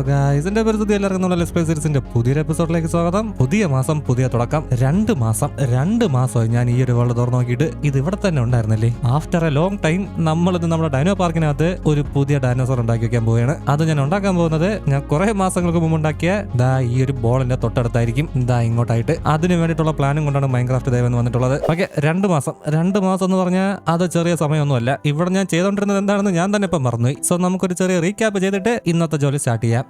Hello guys ഗായ്സിന്റെ പരിസ്ഥിതി എല്ലാവർക്കും നമ്മുടെ ലെസ്പേ സീരീസിന്റെ പുതിയൊരു എപ്പിസോഡിലേക്ക് സ്വാഗതം. പുതിയ മാസം പുതിയ തുടക്കം. രണ്ട് മാസം രണ്ട് മാസമായി ഞാൻ ഈ ഒരു വേൾഡ് തുറന്നു നോക്കിയിട്ട് ഇത് ഇവിടെ തന്നെ ഉണ്ടായിരുന്നല്ലേ? ആഫ്റ്റർ എ ലോങ് ടൈം നമ്മൾ ഇത് നമ്മുടെ ഡൈനോ പാർക്കിനകത്ത് ഒരു പുതിയ ഡൈനോസോർ ഉണ്ടാക്കി വെക്കാൻ പോവുകയാണ്. അത് ഞാൻ ഉണ്ടാക്കാൻ പോകുന്നത് ഞാൻ കുറെ മാസങ്ങൾക്ക് മുമ്പ് ഉണ്ടാക്കിയ ദാ ഈ ഒരു ബോളിന്റെ തൊട്ടടുത്തായിരിക്കും. ദാ ഇങ്ങോട്ടായിട്ട്. അതിന് വേണ്ടിയിട്ടുള്ള പ്ലാനും കൊണ്ടാണ് മൈൻക്രാഫ്റ്റ് ദൈവം വന്നിട്ടുള്ളത്. ഓക്കെ രണ്ട് മാസം. രണ്ട് മാസം എന്ന് പറഞ്ഞാൽ അത് ചെറിയ സമയമൊന്നുമല്ല. ഇവിടെ ഞാൻ ചെയ്തുകൊണ്ടിരുന്നത് എന്താണെന്ന് ഞാൻ തന്നെ ഇപ്പം മറന്നുപോയി. സോ നമുക്കൊരു ചെറിയ റീക്യാപ്പ് ചെയ്തിട്ട് ഇന്നത്തെ ജോലി സ്റ്റാർട്ട് ചെയ്യാം.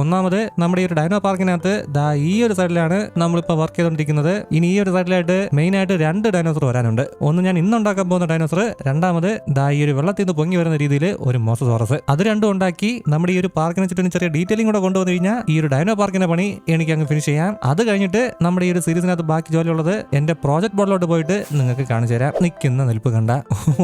ഒന്നാമത് നമ്മുടെ ഈ ഒരു ഡൈനോ പാർക്കിനകത്ത് ദാ ഈ ഒരു സൈഡിലാണ് നമ്മളിപ്പോൾ വർക്ക് ചെയ്തുകൊണ്ടിരിക്കുന്നത് ഇനി ഈ ഒരു സൈഡിലായിട്ട് മെയിൻ ആയിട്ട് രണ്ട് ഡൈനോസർ വരാനുണ്ട്. ഒന്ന് ഞാൻ ഇന്ന് ഉണ്ടാക്കാൻ പോകുന്ന ഡൈനോസർ രണ്ടാമത് ദാ ഈ ഒരു വെള്ളത്തിൽ നിന്ന് പൊങ്ങി വരുന്ന രീതിയിൽ ഒരു മോസസോറസ് അത് രണ്ടും ഉണ്ടാക്കി നമ്മുടെ ഈ ഒരു പാർക്കിനെ ചുറ്റും ചെറിയ ഡീറ്റെയിലിംഗ് കൂടെ കൊണ്ടുവന്നു കഴിഞ്ഞാൽ ഈ ഒരു ഡൈനോ പാർക്കിന്റെ പണി എനിക്ക് അങ്ങ് ഫിനിഷ് ചെയ്യാം. അത് കഴിഞ്ഞിട്ട് നമ്മുടെ ഈ ഒരു സീരീസിനകത്ത് ബാക്കി ജോലിയുള്ളത് എന്റെ പ്രോജക്ട് ബോർഡിലോട്ട് പോയിട്ട് നിങ്ങൾക്ക് കാണിച്ചു തരാം. നിൽക്കുന്ന നിൽപ്പ് കണ്ട.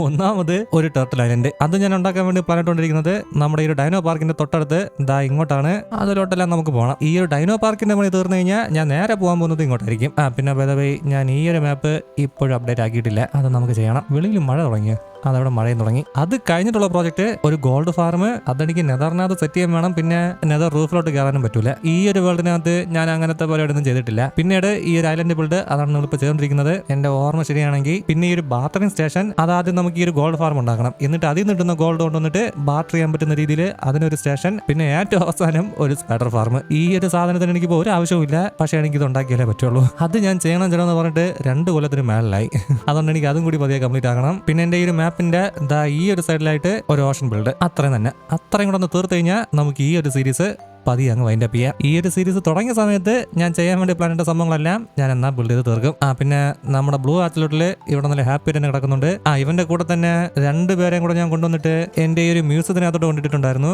ഒന്നാമത് ഒരു ടർട്ടിൽ ഐലൻഡ് അത് ഞാൻ ഉണ്ടാക്കാൻ വേണ്ടി പറഞ്ഞിട്ടുണ്ടിരിക്കുന്നത് നമ്മുടെ ഈ ഒരു ഡൈനോ പാർക്കിന്റെ തൊട്ടടുത്ത് ദാ ഇങ്ങോട്ടാണ്. അതിലോട്ടെല്ലാം നമുക്ക് പോകണം ഈ ഒരു ഡൈനോ പാർക്കിന്റെ പണി തീർന്നു കഴിഞ്ഞാൽ ഞാൻ നേരെ പോകാൻ പോകുന്നത് ഇങ്ങോട്ടായിരിക്കും. പിന്നെ ബൈ ഞാൻ ഈ ഒരു മാപ്പ് ഇപ്പോഴും അപ്ഡേറ്റ് ആക്കിയിട്ടില്ല. അത് നമുക്ക് ചെയ്യണം. വെളിയിൽ മഴ തുടങ്ങി അതവിടെ മഴയും തുടങ്ങി. അത് കഴിഞ്ഞിട്ടുള്ള പ്രോജക്റ്റ് ഒരു ഗോൾഡ് ഫാർം അതെനിക്ക് നെതറിനകത്ത് സെറ്റ് ചെയ്യാൻ വേണം. പിന്നെ നെതർ റൂഫിലോട്ട് കയറാനും പറ്റൂല. ഈ ഒരു വേൾഡിനകത്ത് ഞാൻ അങ്ങനത്തെ പോലെ ഒന്നും ചെയ്തിട്ടില്ല. പിന്നീട് ഈ ഒരു ഐലൻഡ് ബിൽഡ് അതാണ് നമ്മളിപ്പോൾ ചെയ്തുകൊണ്ടിരിക്കുന്നത് എന്റെ ഓർമ്മ ശരിയാണെങ്കിൽ പിന്നെ ഈ ഒരു ബാത്റൂം സ്റ്റേഷൻ അതാദ്യം നമുക്ക് ഈ ഒരു ഗോൾഡ് ഫാർം ഉണ്ടാക്കണം. എന്നിട്ട് അതിൽ നിന്ന് ഗോൾഡ് കൊണ്ടുവന്നിട്ട് ബാറ്റർ ചെയ്യാൻ പറ്റുന്ന രീതിയിൽ അതിനൊരു സ്റ്റേഷൻ പിന്നെ ഏറ്റവും അവസാനം ഒരു സ്പൈഡർ ഫാർം ഈ ഒരു സാധനത്തിന് എനിക്കിപ്പോൾ ഒരു ആവശ്യവുമില്ല പക്ഷേ എനിക്ക് ഇത് ഉണ്ടാക്കിയാലേ പറ്റുള്ളൂ. അത് ഞാൻ ചെയ്യണം ചെയ്യണം എന്ന് പറഞ്ഞിട്ട് രണ്ട് കൊല്ലത്തിന് മേളിലായി. അതുകൊണ്ട് എനിക്ക് അതും കൂടി പതിയെ കംപ്ലീറ്റ് ആക്കണം. പിന്നെ എന്റെ ഈ ഒരു മാപ്പിന്റെ ദാ ഈ ഒരു സൈഡിലായിട്ട് ഒരു ഓഷൻ ബിൽഡ്. അത്രയും തന്നെ. അത്രയും കൂടെ ഒന്ന് തീർത്ത് കഴിഞ്ഞാൽ നമുക്ക് ഈ ഒരു സീരീസ് പതിയെ അങ്ങ് വൈൻഡപ്പ് ചെയ്യാം. ഈ ഒരു സീരീസ് തുടങ്ങിയ സമയത്ത് ഞാൻ ചെയ്യാൻ വേണ്ടി പ്ലാൻ ഇട്ട സംഭവങ്ങളെല്ലാം ഞാൻ എന്നാ ബിൽഡ് ചെയ്ത് തീർക്കും. ആ പിന്നെ നമ്മുടെ ബ്ലൂ ആറ്റിലോട്ടിൽ ഇവിടെ നല്ല ഹാപ്പി തന്നെ കിടക്കുന്നുണ്ട്. ആ ഇവന്റെ കൂടെ തന്നെ രണ്ട് പേരെയും കൂടെ ഞാൻ കൊണ്ടുവന്നിട്ട് എന്റെ ഈ ഒരു മ്യൂസിയത്തിനകത്തോട്ട് കൊണ്ടിട്ടുണ്ടായിരുന്നു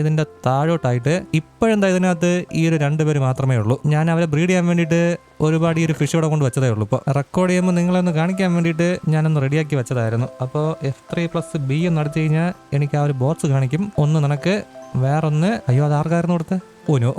ഇതിന്റെ താഴോട്ടായിട്ട് ഇപ്പോഴെന്താ ഇതിനകത്ത് ഈ ഒരു രണ്ട് പേര് മാത്രമേ ഉള്ളൂ. ഞാൻ അവരെ ബ്രീഡ് ചെയ്യാൻ വേണ്ടിട്ട് ഒരുപാട് ഈ ഒരു ഫിഷ് ഇവിടെ കൊണ്ട് വെച്ചതേ ഉള്ളൂ. ഇപ്പോൾ റെക്കോർഡ് ചെയ്യുമ്പോൾ നിങ്ങളെ ഒന്ന് കാണിക്കാൻ വേണ്ടിയിട്ട് ഞാനൊന്ന് റെഡിയാക്കി വെച്ചതായിരുന്നു. അപ്പോൾ എഫ് ത്രീ പ്ലസ് ബി എന്ന് നടത്തി കഴിഞ്ഞാൽ എനിക്ക് ആ ഒരു ബോക്സ് കാണിക്കും. ഒന്ന് നിനക്ക് വേറൊന്ന്. അയ്യോ അത് ആർക്കായിരുന്നു കൊടുത്ത്? ഓനോ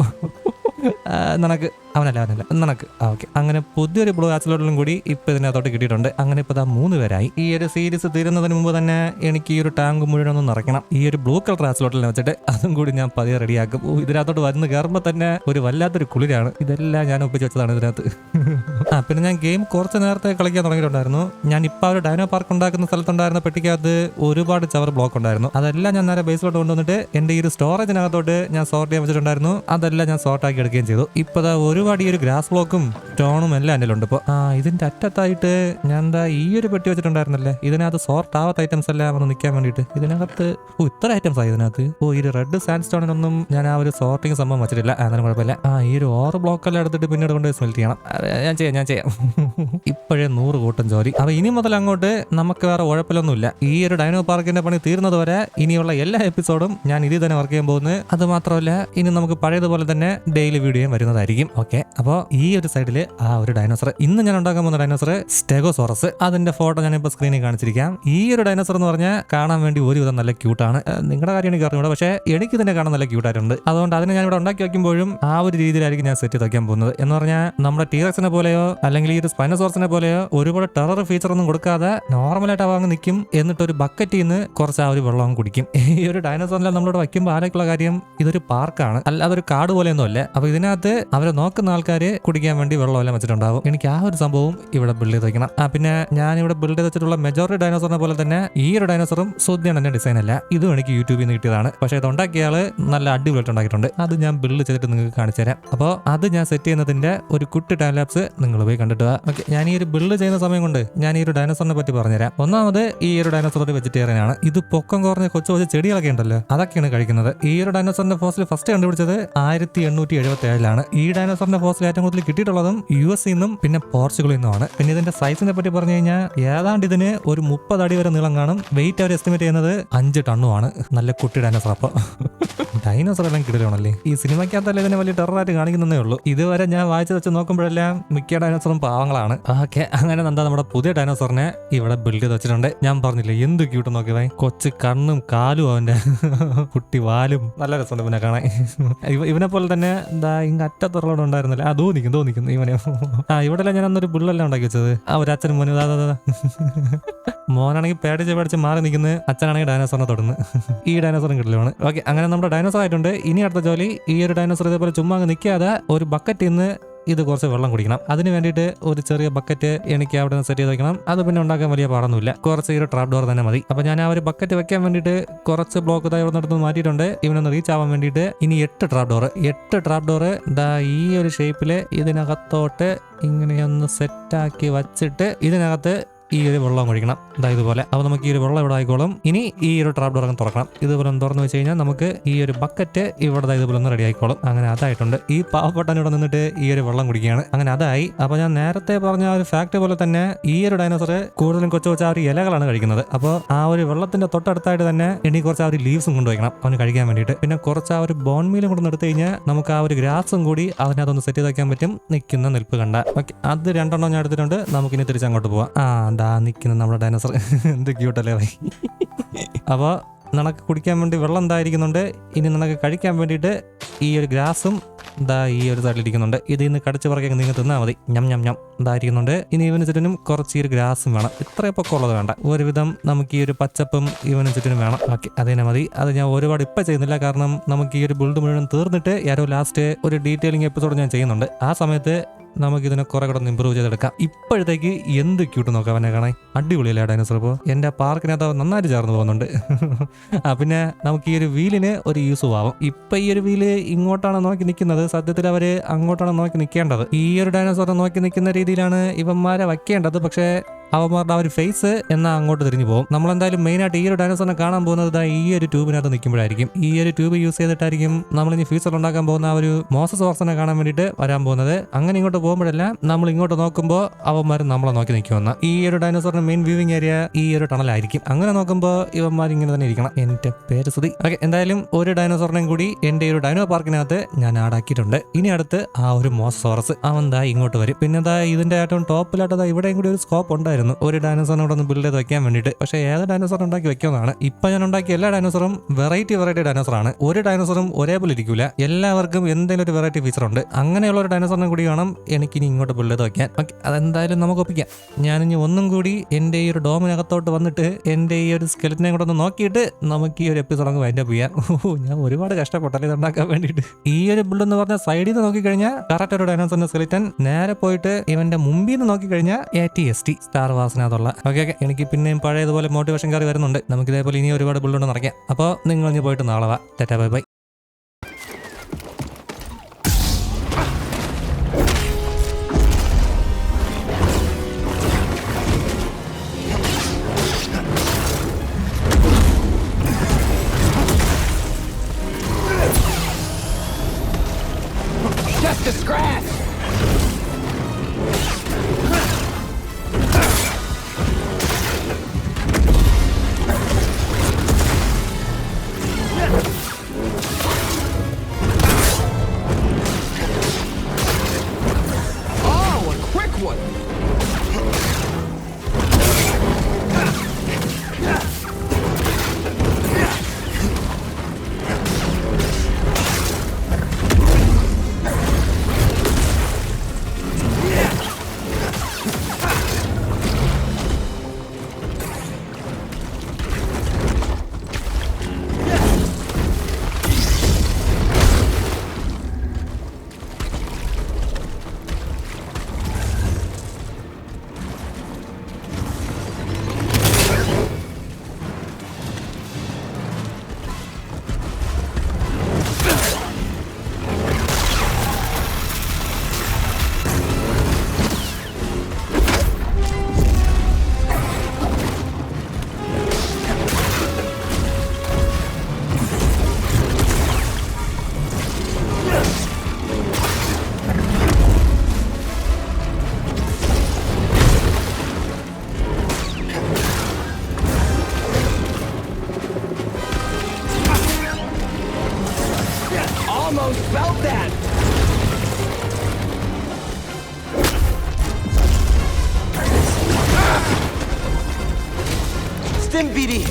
നിനക്ക്. അവനല്ല അവനല്ല. നനക്ക്. ആ ഓക്കെ. അങ്ങനെ പുതിയൊരു ബ്ലൂ ആച്ചിലോട്ടിലും കൂടി ഇപ്പൊ ഇതിനകത്തോട്ട് കിട്ടിയിട്ടുണ്ട്. അങ്ങനെ ഇപ്പൊ ദാ മൂന്ന് പേരായി. ഈ ഒരു സീരീസ് തീരുന്നതിന് മുമ്പ് തന്നെ എനിക്ക് ഈ ഒരു ടാങ്ക് മുഴുവൻ ഒന്ന് നിറയ്ക്കണം. ഈ ഒരു ബ്ലൂ കളർ ആച്ചിലോട്ടിൽ വെച്ചിട്ട് അതും കൂടി ഞാൻ പതിയെ റെഡിയാക്കും. ഇതിനകത്തോട്ട് വരുന്ന കയറുമ്പോൾ തന്നെ ഒരു വല്ലാത്തൊരു കുളിരാണ്. ഇതെല്ലാം ഞാൻ ഒപ്പിച്ച് വെച്ചതാണ് ഇതിനകത്ത്. ആ പിന്നെ ഞാൻ ഗെയിം കുറച്ച് നേരത്തെ കളിക്കാൻ തുടങ്ങിയിട്ടുണ്ടായിരുന്നു. ഞാൻ ഇപ്പൊ ഒരു ഡൈനോ പാർക്ക് ഉണ്ടാക്കുന്ന സ്ഥലത്തുണ്ടായിരുന്ന പെട്ടിക്കകത്ത് ഒരുപാട് ചവർ ബ്ലോക്ക് ഉണ്ടായിരുന്നു. അതെല്ലാം ഞാൻ നേരെ ബേസിലോട്ട് കൊണ്ടുവന്നിട്ട് എന്റെ ഈ ഒരു സ്റ്റോറേജിനകത്തോട്ട് ഞാൻ സോർട്ട് ചെയ്യാൻ വെച്ചിട്ടുണ്ടായിരുന്നു. അതെല്ലാം ഞാൻ സോർട്ട് ആക്കി എടുക്കുകയും ചെയ്തു. ഇപ്പൊ ദാ ഒരുപാട് ഈ ഒരു ഗ്രാസ് ബ്ലോക്കും സ്റ്റോണും എല്ലാം എന്റെ ഉണ്ട് ഇപ്പോൾ ആ ഇതിന്റെ അറ്റത്തായിട്ട് ഞാൻ എന്താ ഈ ഒരു പെട്ടി വെച്ചിട്ടുണ്ടായിരുന്നല്ലേ? ഇതിനകത്ത് സോർട്ട് ആവാത്ത ഐറ്റംസ് എല്ലാം വന്ന് നിൽക്കാൻ വേണ്ടിയിട്ട്. ഇതിനകത്ത് ഓ ഇത്ര ഐറ്റംസ് ആയി ഇതിനകത്ത്? ഓ ഈ ഒരു റെഡ് സാൻഡ് സ്റ്റോണിനൊന്നും ഞാൻ ആ ഒരു സോർട്ടിങ് സംഭവം വെച്ചിട്ടില്ല. എന്നാലും കുഴപ്പമില്ല. ആ ഈ ഒരു ഓറ് ബ്ലോക്ക് എല്ലാം എടുത്തിട്ട് പിന്നീട് കൊണ്ട് സ്മെൽറ്റ് ചെയ്യണം. ഞാൻ ചെയ്യാം ഞാൻ ചെയ്യാം. ഇപ്പോഴേ നൂറ് കൂട്ടം ജോലി. അപ്പൊ ഇനി മുതൽ അങ്ങോട്ട് നമുക്ക് വേറെ ഉഴപ്പിലൊന്നുമില്ല ഈ ഒരു ഡൈനോ പാർക്കിന്റെ പണി തീർന്നത് വരെ ഇനിയുള്ള എല്ലാ എപ്പിസോഡും ഞാൻ ഇതിൽ തന്നെ വർക്ക് ചെയ്യാൻ പോകുന്നത് അത് മാത്രമല്ല ഇനി നമുക്ക് പഴയതുപോലെ തന്നെ ഡെയിലി വീഡിയോയും വരുന്നതായിരിക്കും. ഓക്കെ അപ്പോൾ ഈ ഒരു സൈഡിൽ ആ ഒരു ഡൈനോസർ ഇന്ന് ഞാൻ ഉണ്ടാക്കാൻ പോകുന്ന ഡൈനോസർ സ്റ്റെഗോസോറസ് അതിന്റെ ഫോട്ടോ ഞാൻ ഇപ്പൊ സ്ക്രീനിൽ കാണിച്ചിരിക്കാം. ഈ ഒരു ഡൈനോസർ എന്ന് പറഞ്ഞാൽ കാണാൻ വേണ്ടി ഒരുവിധം നല്ല ക്യൂട്ടാണ് നിങ്ങളുടെ കാര്യം എനിക്ക് അറിഞ്ഞൂടെ പക്ഷേ എനിക്ക് ഇതിനെ കാണാൻ നല്ല ക്യൂട്ടായിട്ടുണ്ട് അതുകൊണ്ട് അതിനെ ഞാൻ ഇവിടെ ഉണ്ടാക്കി വയ്ക്കുമ്പോഴും ആ ഒരു രീതിയിലായിരിക്കും ഞാൻ സെറ്റ് ചെയ്ത് വെക്കാൻ പോകുന്നത്. എന്ന് പറഞ്ഞാൽ നമ്മുടെ ടീറക്സിനെ പോലെയോ അല്ലെങ്കിൽ ഈ ഒരു സ്പൈനസോർസിനെ പോലെയോ ഒരുപാട് ടെറർ ഫീച്ചർ ഒന്നും കൊടുക്കാതെ നോർമലായിട്ട് അവ അങ്ങ് നിൽക്കും എന്നിട്ട് ഒരു ബക്കറ്റിൽ നിന്ന് കുറച്ച് ആ ഒരു വെള്ളം കുടിക്കും. ഈ ഒരു ഡൈനോസോറിനെ നമ്മളിവിടെ വയ്ക്കുമ്പോൾ ആരൊക്കെയുള്ള കാര്യം ഇതൊരു പാർക്കാണ് അല്ലാതെ ഒരു കാട് പോലെയൊന്നും അല്ലേ അപ്പൊ ഇതിനകത്ത് അവരെ നോക്കുന്ന ആൾക്കാര് കുടിക്കാൻ വേണ്ടി വെള്ളം വെള്ളമെല്ലാം വെച്ചിട്ടുണ്ടാവും എനിക്ക് ആ ഒരു സംഭവം ഇവിടെ ബിൽഡ് ചെയ്ത് വെക്കണം. ആ പിന്നെ ഞാൻ ഇവിടെ ബിൽഡ് ചെയ്ത് വെച്ചിട്ടുള്ള മെജോറിറ്റി ഡൈനോസറിനെ പോലെ തന്നെ ഈ ഒരു ഡൈനോസറും സുദ്ധിയാണ് എന്റെ ഡിസൈൻ അല്ല. ഇതും എനിക്ക് യൂട്യൂബിൽ നിന്ന് കിട്ടിയതാണ്. പക്ഷേ ഇത് ഉണ്ടാക്കിയ നല്ല അടിപൊളിയായിട്ട് ഉണ്ടാക്കിയിട്ടുണ്ട്. അത് ഞാൻ ബിൽഡ് ചെയ്തിട്ട് നിങ്ങൾക്ക് കാണിച്ചു തരാം. അപ്പോൾ അത് ഞാൻ സെറ്റ് ചെയ്യുന്നതിന്റെ ഒരു കുട്ടി ടൈംലാപ്സ് നിങ്ങൾ പോയി കണ്ടിട്ട് ഓക്കെ ഞാൻ ഈ ഒരു ബിൽഡ് ചെയ്യുന്ന സമയം കൊണ്ട് ഞാൻ ഈ ഒരു ഡൈനോസറിനെ പറ്റി പറഞ്ഞുതരാം. ഒന്നാമത് ഈ ഒരു ഡൈനോസർ ഒരു വെജിറ്റേറിയൻ ആണ് ഇത് പൊക്കം കുറഞ്ഞ കൊച്ചു കൊച്ചു ചെടികളൊക്കെ ഉണ്ടല്ലോ അതൊക്കെയാണ് കഴിക്കുന്നത്. ഈ ഒരു ഡൈനോസറിന്റെ ഫോസിൽ ഫസ്റ്റ് കണ്ടുപിടിച്ചത് ആയിരത്തി എണ്ണൂറ്റി എഴുപത്തി ഏഴിലാണ് ഈ ഡൈനോസറിന്റെ ഫോസിൽ ഏറ്റവും കൂടുതൽ കിട്ടിയിട്ടുള്ളതും യു എസ് നിന്നും പിന്നെ പോർച്ചുഗലിൽ നിന്നുമാണ്. പിന്നെ ഇതിന്റെ സൈസിനെ പറ്റി പറഞ്ഞു കഴിഞ്ഞാൽ ഏതാണ്ട് ഇതിന് ഒരു മുപ്പത് അടി വരെ നീളം കാണും. വെയിറ്റ് അവർ എസ്റ്റിമേറ്റ് ചെയ്യുന്നത് അഞ്ച് ടണ്ണുമാണ്. നല്ല കുട്ടി ഡൈനോസർ അപ്പോൾ ഡൈനോസർ എല്ലാം കിടലാണല്ലേ ഈ സിനിമയ്ക്കകത്തല്ല ഇതിനെ വലിയ ടെററായിട്ട് കാണിക്കുന്നതേ ഉള്ളൂ. ഇതുവരെ ഞാൻ വായിച്ചു വെച്ച് നോക്കുമ്പോഴെല്ലാം മിക്ക ഡൈനോസറും പാവങ്ങളാണ്. ഓക്കെ. അങ്ങനെ എന്താ നമ്മുടെ പുതിയ ഡൈനോസറിനെ ഇവിടെ ബിൽഡ് ചെയ്ത് വെച്ചിട്ടുണ്ട്. ഞാൻ പറഞ്ഞില്ലേ എന്ത് ക്യൂട്ട് നോക്കിയവേ കൊച്ചു കണ്ണും കാലും അവന്റെ. കുട്ടി വാലും. നല്ല രസമുണ്ട് പിന്നെ കാണാൻ. ഇവനെ പോലെ തന്നെ എന്താ ഇങ്ങ് അറ്റത്തുള്ളതുണ്ട് ഉണ്ടായിരുന്നില്ല? ആ തോന്നിക്കും നിൽക്കുന്നു ഇവനെ. ആ ഇവിടെ ഞാൻ അന്നൊരു ബുള്ളെല്ലാം ഉണ്ടാക്കി വെച്ചത്? ആ ഒരു അച്ഛനും മോനും അതാ. മോനാണെങ്കിൽ പേടിച്ച് പേടിച്ച് മാറി നിൽക്കുന്നത് അച്ഛനാണെങ്കിൽ ഡൈനോസറിനെ തുടർന്ന് ഈ ഡൈനോസറും കിട്ടില്ലാണ് ഓക്കെ അങ്ങനെ നമ്മുടെ ഡൈനോസർ ആയിട്ടുണ്ട്. ഇനി അടുത്ത ജോലി ഈ ഒരു ഡൈനോസർ ഇതേപോലെ ചുമ്മാ നിൽക്കാതെ ഒരു ബക്കറ്റിൽ നിന്ന് ഇത് കുറച്ച് വെള്ളം കുടിക്കണം. അതിന് വേണ്ടിയിട്ട് ഒരു ചെറിയ ബക്കറ്റ് എനിക്ക് അവിടെ നിന്ന് സെറ്റ് ചെയ്ത് വെക്കണം. അത് പിന്നെ ഉണ്ടാക്കാൻ വലിയ പാടൊന്നുമില്ല. കുറച്ച് ഈ ട്രാപ്പ് ഡോർ തന്നെ മതി. അപ്പൊ ഞാൻ ആ ഒരു ബക്കറ്റ് വെക്കാൻ വേണ്ടിയിട്ട് കുറച്ച് ബ്ലോക്ക് ഇതായി ഇവിടെ നിന്ന് മാറ്റിയിട്ടുണ്ട്. ഇവനൊന്ന് റീച്ച് ആവാൻ വേണ്ടിയിട്ട് ഇനി എട്ട് ട്രാപ്പ് ഡോർ എട്ട് ട്രാപ്പ് ഡോർ ദാ ഈ ഒരു ഷേപ്പിൽ ഇതിനകത്തോട്ട് ഇങ്ങനെയൊന്ന് സെറ്റാക്കി വച്ചിട്ട് ഇതിനകത്ത് ഈ ഒരു വെള്ളം ഒഴിക്കണം. ഇതാ ഇതുപോലെ. അപ്പോൾ നമുക്ക് ഈ ഒരു വെള്ളം ഇവിടെ ആയിക്കോളും. ഇനി ഈ ഒരു ട്രാപ്പ് ഡോർ അങ്ങ് തുറക്കണം. ഇതുപോലെ ഒന്ന് തുറന്നു വെച്ച് കഴിഞ്ഞാൽ നമുക്ക് ഈ ഒരു ബക്കറ്റ് ഇവിടെ ഇതുപോലെ ഒന്ന് റെഡി ആയിക്കോളും. അങ്ങനെ അതായിട്ടുണ്ട്. ഈ പാവപ്പെട്ടൻ ഇവിടെ നിന്നിട്ട് ഈ ഒരു വെള്ളം കുടിക്കുകയാണ്. അങ്ങനെ അതായി. അപ്പോൾ ഞാൻ നേരത്തെ പറഞ്ഞ ഒരു ഫാക്ട് പോലെ തന്നെ ഈ ഒരു ഡൈനോസർ കൂടുതലും കൊച്ചു കൊച്ചു ആ ഒരു ഇലകളാണ് കഴിക്കുന്നത്. അപ്പോൾ ആ ഒരു വെള്ളത്തിന്റെ തൊട്ടടുത്തായിട്ട് തന്നെ ഇനി കുറച്ച് ആ ഒരു ലീവ്സും കൊണ്ടുവയ്ക്കണം അവന് കഴിക്കാൻ വേണ്ടിയിട്ട്. പിന്നെ കുറച്ച് ആ ഒരു ബോൺ മീലും കൂടെ എടുത്തു കഴിഞ്ഞാൽ നമുക്ക് ആ ഒരു ഗ്രാസും കൂടി അതിനകത്തൊന്ന് സെറ്റ് ചെയ്ത് പറ്റും. നിൽക്കുന്ന നിൽപ്പ് കണ്ട. ഓക്കെ. അത് രണ്ടെണ്ണം ഞാൻ എടുത്തിട്ടുണ്ട്. നമുക്കിനി തിരിച്ച് അങ്ങോട്ട് പോവാം. ആ ദാ നിൽക്കുന്ന നമ്മുടെ ഡൈനോസർ എന്ത് ക്യൂട്ടല്ലേ അപ്പോൾ നിനക്ക് കുടിക്കാൻ വേണ്ടി വെള്ളം എന്തായിരിക്കുന്നുണ്ട് ഇനി നിനക്ക് കഴിക്കാൻ വേണ്ടിയിട്ട് ഈ ഒരു ഗ്രാസും ദാ ഈ ഒരു സൈഡിലിരിക്കുന്നുണ്ട് ഇത് ഇന്ന് കടിച്ചു പറക്കി നിങ്ങൾ തിന്നാൽ മതി. ഞം ഞം ഞം. ഇതായിരിക്കുന്നുണ്ട് ഇനി ഇവന് ചുറ്റിനും കുറച്ച് ഈ ഒരു ഗ്രാസും വേണം. ഇത്രയും പൊക്കമുള്ളത് വേണ്ട. ഒരുവിധം നമുക്ക് ഈ ഒരു പച്ചപ്പും ഇവന് ചുറ്റിനും വേണം ഓക്കെ അതിനെ മതി. അത് ഞാൻ ഒരുപാട് ഇപ്പം ചെയ്യുന്നില്ല. കാരണം നമുക്ക് ഈ ഒരു ബിൽഡ് മുഴുവൻ തീർന്നിട്ട് ആരോ ലാസ്റ്റ് ഒരു ഡീറ്റെയിലിംഗ് എപ്പിസോഡ് ഞാൻ ചെയ്യുന്നുണ്ട്. ആ സമയത്ത് നമുക്ക് ഇതിനെ കുറെ കൂടെ ഇമ്പ്രൂവ് ചെയ്തെടുക്കാം. ഇപ്പോഴത്തേക്ക് എന്ത് ക്യൂട്ട് നോക്കാം അവനെ കാണാൻ? അടിപൊളിയല്ലേ ഡൈനോസർ ഇപ്പോൾ എന്റെ പാർക്കിനകത്ത് നന്നായിട്ട് ചേർന്ന് പോകുന്നുണ്ട്. ആ പിന്നെ നമുക്ക് ഈ ഒരു വീലിന് ഒരു യൂസ് ആവും. ഇപ്പം ഈ ഒരു വീൽ ഇങ്ങോട്ടാണ് നോക്കി നിൽക്കുന്നത്. സത്യത്തിൽ അവർ അങ്ങോട്ടാണ് നോക്കി നിൽക്കേണ്ടത്. ഈ ഒരു ഡൈനോസറിനെ നോക്കി നിൽക്കുന്ന രീതിയിലാണ് ഇവന്മാരെ വയ്ക്കേണ്ടത്. പക്ഷേ അവന്മാരുടെ ആ ഒരു ഫേസ് എന്നാ അങ്ങോട്ട് തിരിഞ്ഞു പോകും. നമ്മൾ എന്തായാലും മെയിൻ ആയിട്ട് ഈ ഒരു ഡയനോസറിനെ കാണാൻ പോകുന്നത് ഈ ഒരു ട്യൂബിനകത്ത് നിൽക്കുമ്പോഴായിരിക്കും. ഈ ഒരു ട്യൂബ് യൂസ് ചെയ്തിട്ടായിരിക്കും നമ്മൾ ഇനി ഫ്യൂച്ചറിൽ ഉണ്ടാക്കാൻ പോകുന്ന ആ ഒരു മോസസ് ഓർസനെ കാണാൻ വേണ്ടിയിട്ട് വരാൻ പോകുന്നത്. അങ്ങനെ ഇങ്ങോട്ട് പോകുമ്പോഴെല്ലാം നമ്മൾ ഇങ്ങോട്ട് നോക്കുമ്പോൾ അവന്മാർ നമ്മളെ നോക്കി നിൽക്കുമെന്ന. ഈ ഒരു ഡയനോസറിന്റെ മെയിൻ വ്യൂവിംഗ് ഏരിയ ഈ ഒരു ടണലായിരിക്കും അങ്ങനെ നോക്കുമ്പോൾ ഇവന്മാർ ഇങ്ങനെ തന്നെ ഇരിക്കണം. എന്റെ പേര് സ്തുതി ഓക്കെ എന്തായാലും ഒരു ഡയനോസറിനെയും കൂടി എന്റെ ഈ ഒരു ഡൈനോ പാർക്കിനകത്ത് ഞാൻ ആടാക്കിയിട്ടുണ്ട് ഇനി അടുത്ത് ആ ഒരു മോസോറസ് അവൻ ദാ ഇങ്ങോട്ട് വരും. പിന്നെ ദാ ഇതിന്റെ ഏറ്റവും ടോപ്പിലായിട്ട് ദാ ഇവിടെയും കൂടി ഒരു സ്കോപ്പ് ഉണ്ടായിരുന്നു ഒരു ഡൈനോസറിനെ ഇവിടെ ഒന്ന് ബിൽഡ് ചെയ്ത് വെക്കാൻ വേണ്ടിയിട്ട്. പക്ഷേ ഏത് ഡൈനോസർ ഉണ്ടാക്കി വെക്കുമെന്നാണ് ഇപ്പം ഞാൻ ഉണ്ടാക്കിയ എല്ലാ ഡൈനോസറും വെറൈറ്റി വെറൈറ്റി ഡൈനോസറാണ് ഒരു ഡൈനോസറും ഒരേപോലെ ഇരിക്കില്ല എല്ലാവർക്കും എന്തെങ്കിലും ഒരു വെറൈറ്റി ഫീച്ചർ ഉണ്ട്. അങ്ങനെയുള്ള ഒരു ഡൈനോസറിനെ കൂടി വേണം എനിക്കിനി ഇങ്ങോട്ട് ബിൽഡ് ചെയ്ത് വെക്കാൻ. ഓക്കെ അതെന്തായാലും നമുക്ക് ഒപ്പിക്കാം. ഞാനിനി ഒന്നും കൂടി എന്റെ ഈ ഒരു ഡോമിനകത്തോട്ട് വന്നിട്ട് എന്റെ ഈ ഒരു സ്കെലറ്റിനെ കൂടെ ഒന്ന് നോക്കിയിട്ട് നമുക്ക് ഈ ഒരു എപ്പിസോഡ് അങ്ങ് വൈൻഡപ്പ് ചെയ്യാം. ഓ ഞാൻ ഒരുപാട് കഷ്ടപ്പെട്ടല്ലേ ഉണ്ടാക്കാൻ വേണ്ടിയിട്ട്. ഈ ഒരു ബിൽഡ് എന്ന് പറഞ്ഞാൽ സൈഡിൽ നിന്ന് നോക്കിക്കഴിഞ്ഞാൽ കറക്റ്റ് ഒരു ഡൈനോസറിന്റെ സ്കെലിറ്റൻ നേരെ പോയിട്ട് ഇവന്റെ മുമ്പിൽ നിന്ന് നോക്കിക്കഴിഞ്ഞാൽ A T S T star വാസിനകത്തുള്ള okay okay എനിക്ക് പിന്നെയും പഴയതുപോലെ മോട്ടിവേഷൻ കയറി വരുന്നുണ്ട്. നമുക്ക് ഇതേപോലെ ഇനി ഒരുപാട് ബുള്ളുണ്ട് നടക്കാം അപ്പോൾ നിങ്ങൾ ഇനി പോയിട്ട് നാളെ വാ. Tata bye bye Just a scratch! Stim BD.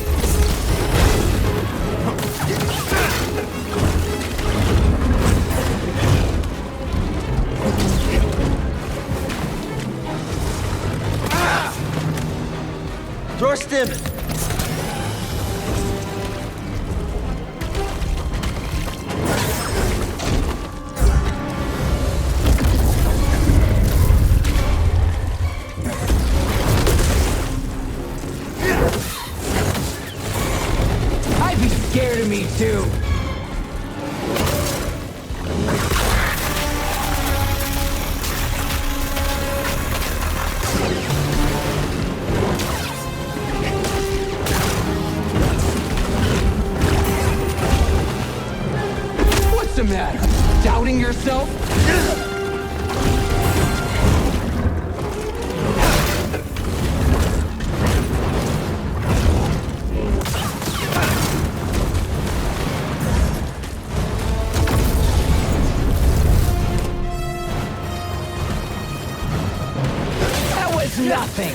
Throw stim. The matter? Doubting yourself? That was nothing!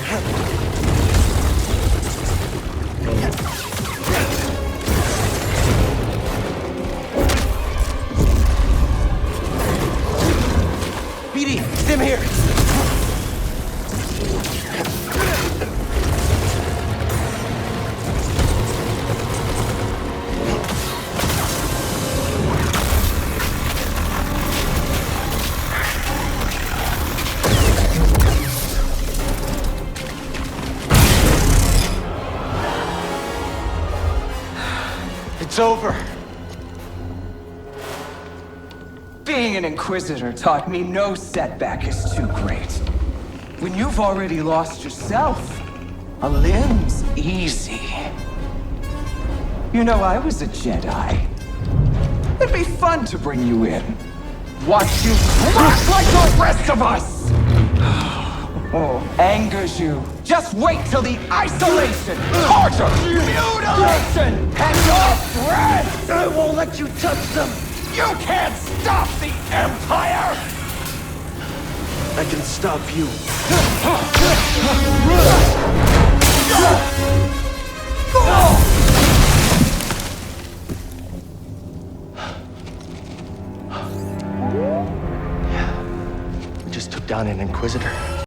It's over. Being an Inquisitor taught me no setback is too great. When you've already lost yourself, a limb's easy. You know, I was a Jedi. It'd be fun to bring you in. Watch you crack like the rest of us! Oh, angers you. Just wait till the isolation, torture, mutilation, and your friends! I won't let you touch them! You can't stop the Empire! I can stop you. Yeah. We just took down an Inquisitor.